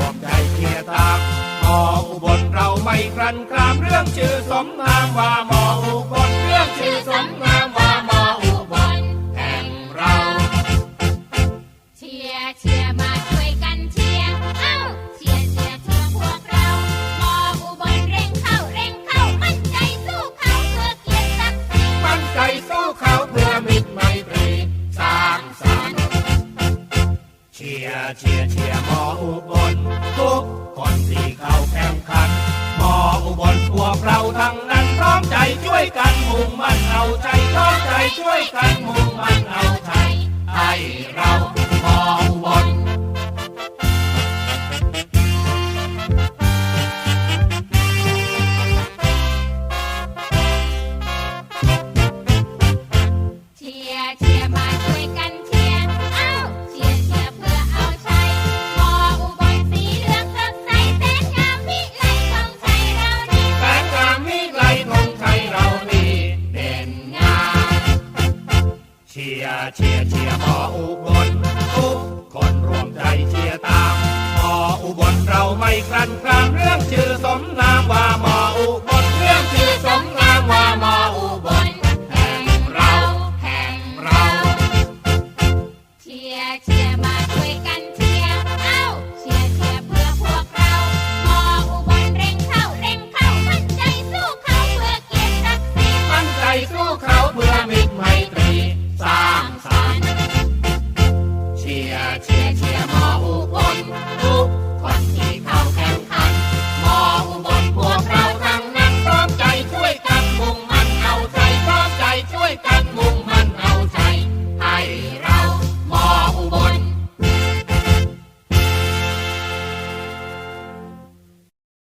วมใจเคียตามหมออุบลเราไม่ครันครามเรื่องชื่อสมนามว่าหมออุบลเรื่องชื่อสมนามว่าหมออุบลแห่งเรา เชียเชียมา เชียเชียเชียหมออุบลทุกคนที เชียร์เชียร์หมออุบลทุกคนรวมใจเชียร์ตามหมออุบลเราไม่คลันคลามเรื่องชื่อ